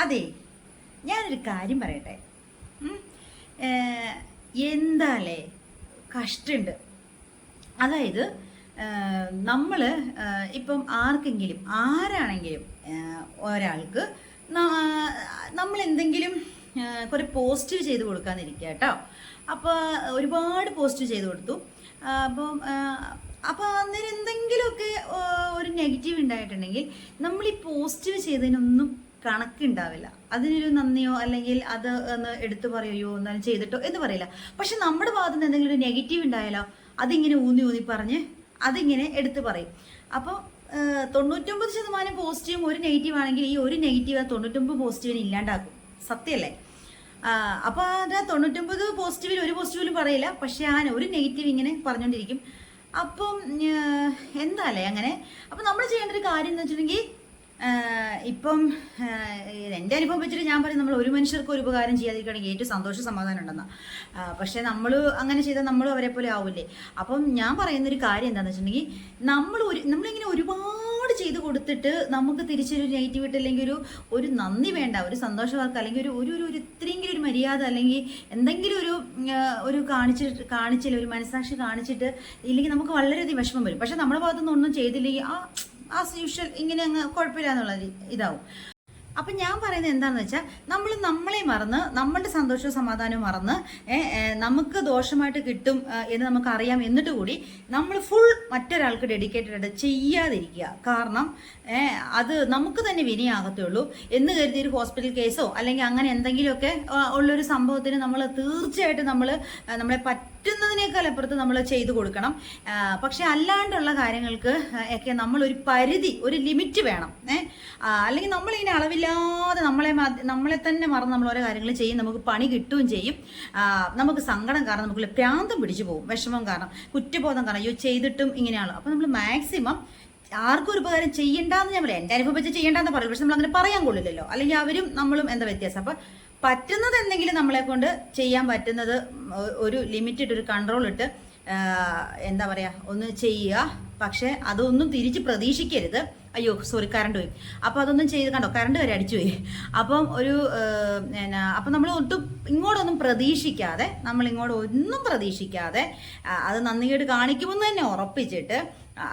അതെ ഞാനൊരു കാര്യം പറയട്ടെ. എന്താലേ കഷ്ടമുണ്ട് അതായത് നമ്മൾ ഇപ്പം ആർക്കെങ്കിലും ആരാണെങ്കിലും ഒരാൾക്ക് നമ്മൾ എന്തെങ്കിലും കുറെ പോസ്റ്റ് ചെയ്ത് കൊടുക്കാന്നിരിക്കുക കേട്ടോ അപ്പോൾ ഒരുപാട് പോസ്റ്റ് ചെയ്ത് കൊടുത്തു. അപ്പം അപ്പോൾ അന്നേരം എന്തെങ്കിലുമൊക്കെ ഒരു നെഗറ്റീവ് ഉണ്ടായിട്ടുണ്ടെങ്കിൽ നമ്മൾ ഈ പോസ്റ്റ് ചെയ്തതിനൊന്നും കണക്കുണ്ടാവില്ല. അതിനൊരു നന്ദിയോ അല്ലെങ്കിൽ അത് ഒന്ന് എടുത്തു പറയുകയോ എന്നാലും ചെയ്തിട്ടോ എന്ന് പറയില്ല. പക്ഷെ നമ്മുടെ ഭാഗത്ത് നിന്ന് എന്തെങ്കിലും ഒരു നെഗറ്റീവ് ഉണ്ടായാലോ അതിങ്ങനെ ഊന്നി ഊന്നി പറഞ്ഞ് അതിങ്ങനെ എടുത്തു പറയും. അപ്പോൾ തൊണ്ണൂറ്റൊമ്പത് ശതമാനം പോസിറ്റീവും ഒരു നെഗറ്റീവ് ആണെങ്കിൽ ഈ ഒരു നെഗറ്റീവ് തൊണ്ണൂറ്റൊമ്പത് പോസിറ്റീവിനെ ഇല്ലാണ്ടാക്കും. സത്യമല്ലേ അപ്പോൾ അത് തൊണ്ണൂറ്റൊമ്പത് പോസിറ്റീവിൽ ഒരു പോസിറ്റീവിലും പറയില്ല. പക്ഷെ ആ ഒരു നെഗറ്റീവ് ഇങ്ങനെ പറഞ്ഞുകൊണ്ടിരിക്കും. അപ്പം എന്താല്ലേ അങ്ങനെ? അപ്പം നമ്മൾ ചെയ്യേണ്ട ഒരു കാര്യം എന്ന് വെച്ചിട്ടുണ്ടെങ്കിൽ ഇപ്പം എന്റെ അനുഭവം വെച്ചിട്ട് ഞാൻ പറയും നമ്മൾ ഒരു മനുഷ്യർക്ക് ഒരു ഉപകാരം ചെയ്യാതിരിക്കുകയാണെങ്കിൽ ഏറ്റവും സന്തോഷം സമാധാനം ഉണ്ടെന്നാ. പക്ഷേ നമ്മൾ അങ്ങനെ ചെയ്താൽ നമ്മൾ അവരെ പോലെ ആവില്ലേ? അപ്പം ഞാൻ പറയുന്നൊരു കാര്യം എന്താണെന്ന് വെച്ചിട്ടുണ്ടെങ്കിൽ നമ്മൾ ഒരു നമ്മളിങ്ങനെ ഒരുപാട് ചെയ്ത് കൊടുത്തിട്ട് നമുക്ക് തിരിച്ചൊരു നെഗറ്റീവ് അല്ലെങ്കിൽ ഒരു ഒരു നന്ദി വേണ്ട ഒരു സന്തോഷവാർക്ക് അല്ലെങ്കിൽ ഒരു ഒരു ഒരു ഒരു ഇത്രയെങ്കിലും ഒരു മര്യാദ അല്ലെങ്കിൽ എന്തെങ്കിലും ഒരു ഒരു കാണിച്ചിട്ട് കാണിച്ചില്ല ഒരു മനസ്സാക്ഷി കാണിച്ചിട്ട് ഇല്ലെങ്കിൽ നമുക്ക് വളരെയധികം വിഷമം വരും. പക്ഷേ നമ്മുടെ ഭാഗത്തുനിന്ന് ഒന്നും ചെയ്തില്ലെങ്കിൽ ആ ആസ് യൂഷ്വൽ ഇങ്ങനെ അങ്ങ് കുഴപ്പമില്ല എന്നുള്ള ഇതാവും. അപ്പം ഞാൻ പറയുന്നത് എന്താണെന്ന് വെച്ചാൽ നമ്മൾ നമ്മളെ മറന്ന് നമ്മളുടെ സന്തോഷവും സമാധാനവും മറന്ന് നമുക്ക് ദോഷമായിട്ട് കിട്ടും എന്ന് നമുക്ക് അറിയാം എന്നിട്ട് കൂടി നമ്മൾ ഫുൾ മറ്റൊരാൾക്ക് ഡെഡിക്കേറ്റഡ് ആയിട്ട് ചെയ്യാതിരിക്കുക. കാരണം അത് നമുക്ക് തന്നെ വിനയാകത്തുള്ളൂ. എന്ന് കരുതി ഒരു ഹോസ്പിറ്റൽ കേസോ അല്ലെങ്കിൽ അങ്ങനെ എന്തെങ്കിലുമൊക്കെ ഉള്ളൊരു സംഭവത്തിന് നമ്മൾ തീർച്ചയായിട്ടും നമ്മൾ നമ്മളെ പറ്റുന്നതിനേക്കാൾ അപ്പുറത്ത് നമ്മൾ ചെയ്തു കൊടുക്കണം. പക്ഷെ അല്ലാണ്ടുള്ള കാര്യങ്ങൾക്ക് ഒക്കെ നമ്മളൊരു പരിധി ഒരു ലിമിറ്റ് വേണം. ഏഹ് അല്ലെങ്കിൽ നമ്മളിങ്ങനെ അളവില്ലാതെ നമ്മളെ നമ്മളെ തന്നെ മറന്ന് നമ്മൾ ഓരോ കാര്യങ്ങൾ ചെയ്യും. നമുക്ക് പണി കിട്ടുകയും ചെയ്യും. നമുക്ക് സങ്കടം കാരണം നമുക്ക് പ്രാന്തം പിടിച്ചു പോകും. വിഷമം കാരണം കുറ്റബോധം കാരണം അയ്യോ ചെയ്തിട്ടും ഇങ്ങനെയാണ് അപ്പം നമ്മൾ മാക്സിമം ആർക്കും ഒരു ഉപകാരം ചെയ്യണ്ടെന്ന് ഞാൻ പറയാം. എന്റെ അനുഭവം വെച്ച് ചെയ്യണ്ടെന്ന് പറയും. പക്ഷെ നമ്മൾ അങ്ങനെ പറയാൻ കൊള്ളില്ലല്ലോ. അല്ലെങ്കിൽ അവരും നമ്മളും എന്താ വ്യത്യാസം? അപ്പം പറ്റുന്നത് എന്തെങ്കിലും നമ്മളെ കൊണ്ട് ചെയ്യാൻ പറ്റുന്നത് ഒരു ലിമിറ്റഡ് ഒരു കൺട്രോൾ ഇട്ട് എന്താ പറയുക ഒന്ന് ചെയ്യുക. പക്ഷേ അതൊന്നും തിരിച്ച് പ്രതീക്ഷിക്കരുത്. അയ്യോ സോറി കറണ്ട് പോയി. അപ്പോൾ അതൊന്നും ചെയ്ത് കണ്ടോ? കറണ്ട് വരെ അടിച്ചു പോയി. അപ്പം ഒരു എന്നാ അപ്പം നമ്മൾ ഒട്ടും ഇങ്ങോട്ടൊന്നും പ്രതീക്ഷിക്കാതെ നമ്മൾ ഇങ്ങോട്ട് ഒന്നും പ്രതീക്ഷിക്കാതെ അത് നന്ദികേട് കാണിക്കുമെന്ന് തന്നെ ഉറപ്പിച്ചിട്ട്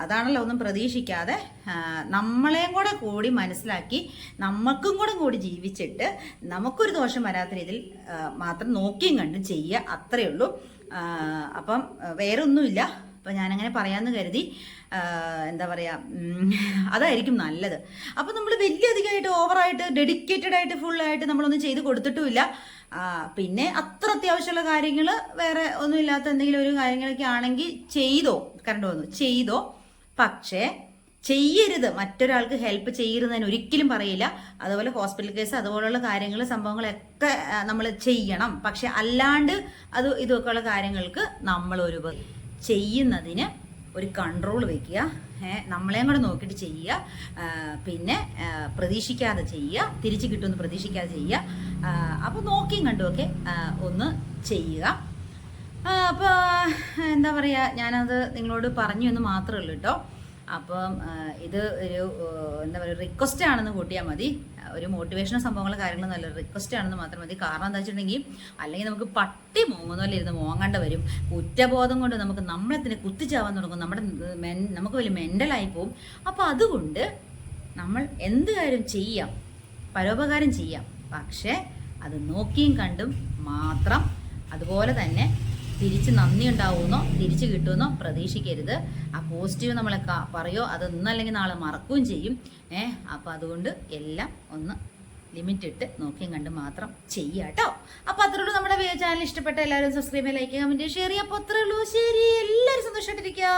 അതാണല്ലോ ഒന്നും പ്രതീക്ഷിക്കാതെ നമ്മളെയും കൂടെ കൂടി മനസ്സിലാക്കി നമുക്കും കൂടെ കൂടി ജീവിച്ചിട്ട് നമുക്കൊരു ദോഷം വരാത്ത രീതിയിൽ മാത്രം നോക്കിയും കണ്ടും ചെയ്യുക അത്രയേ ഉള്ളൂ. അപ്പം ആ, വേറെ ഒന്നുമില്ല അപ്പം ഞാനങ്ങനെ പറയാമെന്ന് കരുതി എന്താ പറയുക അതായിരിക്കും നല്ലത്. അപ്പം നമ്മൾ വലിയ അധികമായിട്ട് ഓവറായിട്ട് ഡെഡിക്കേറ്റഡ് ആയിട്ട് ഫുള്ളായിട്ട് നമ്മളൊന്നും ചെയ്ത് കൊടുത്തിട്ടുമില്ല. പിന്നെ അത്ര അത്യാവശ്യമുള്ള കാര്യങ്ങൾ വേറെ ഒന്നുമില്ലാത്ത എന്തെങ്കിലും ഒരു കാര്യങ്ങളൊക്കെ ആണെങ്കിൽ ചെയ്തോ കറണ്ട് വന്നു ചെയ്തോ. പക്ഷേ ചെയ്യരുത്. മറ്റൊരാൾക്ക് ഹെൽപ്പ് ചെയ്യരുതെന്ന് ഒരിക്കലും പറയില്ല. അതുപോലെ ഹോസ്പിറ്റൽ കേസ് അതുപോലുള്ള കാര്യങ്ങൾ സംഭവങ്ങളൊക്കെ നമ്മൾ ചെയ്യണം. പക്ഷെ അല്ലാണ്ട് അത് ഇതൊക്കെയുള്ള കാര്യങ്ങൾക്ക് നമ്മൾ ഒരു ചെയ്യുന്നതിന് ഒരു കൺട്രോൾ വെക്കുക. നമ്മളെയും കൂടെ നോക്കിയിട്ട് ചെയ്യുക. പിന്നെ പ്രതീക്ഷിക്കാതെ ചെയ്യുക. തിരിച്ചു കിട്ടുമെന്ന് പ്രതീക്ഷിക്കാതെ ചെയ്യുക. അപ്പോൾ നോക്കിയും കണ്ടുമൊക്കെ ഒന്ന് ചെയ്യുക. അപ്പോൾ എന്താ പറയുക ഞാനത് നിങ്ങളോട് പറഞ്ഞു എന്ന് മാത്രമേ ഉള്ളൂ കേട്ടോ അപ്പം ഇത് ഒരു എന്താ പറയുക റിക്വസ്റ്റ് ആണെന്ന് കൂട്ടിയാൽ മതി. ഒരു മോട്ടിവേഷണൽ സംഭവങ്ങളും കാര്യങ്ങളും നല്ല റിക്വസ്റ്റ് ആണെന്ന് മാത്രം മതി. കാരണം എന്താ വെച്ചിട്ടുണ്ടെങ്കിൽ അല്ലെങ്കിൽ നമുക്ക് പട്ടി മോങ്ങുന്ന പോലെ ഇരുന്ന് മോങ്ങേണ്ട വരും. കുറ്റബോധം കൊണ്ട് നമുക്ക് നമ്മളെ തന്നെ കുത്തിച്ചാവാൻ തുടങ്ങും. നമ്മുടെ മെൻ നമുക്ക് വലിയ മെന്റലായി പോവും. അപ്പോൾ അതുകൊണ്ട് നമ്മൾ എന്ത് കാര്യം ചെയ്യാം? പരോപകാരം ചെയ്യാം. പക്ഷേ അത് നോക്കിയും കണ്ടും മാത്രം അതുപോലെ തന്നെ തിരിച്ച് നന്ദി ഉണ്ടാവുമെന്നോ തിരിച്ച് കിട്ടുമെന്നോ പ്രതീക്ഷിക്കരുത്. ആ പോസിറ്റീവ് നമ്മളെ പറയോ അത് ഇന്നല്ലെങ്കിൽ നാളെ മറക്കുകയും ചെയ്യും. ഏഹ് അപ്പോൾ അതുകൊണ്ട് എല്ലാം ഒന്ന് ലിമിറ്റ് ഇട്ട് നോക്കിയും കണ്ട് മാത്രം ചെയ്യുക കേട്ടോ. അപ്പോൾ അത്രേ ഉള്ളൂ നമ്മുടെ ചാനൽ ഇഷ്ടപ്പെട്ട എല്ലാവരും സബ്സ്ക്രൈബ് ലൈക്ക് കമന്റ് ഷെയർ ചെയ്യുക അപ്പോൾ അത്രേ ഉള്ളൂ. ശരി എല്ലാവരും സന്തോഷമായിട്ടിരിക്കുക.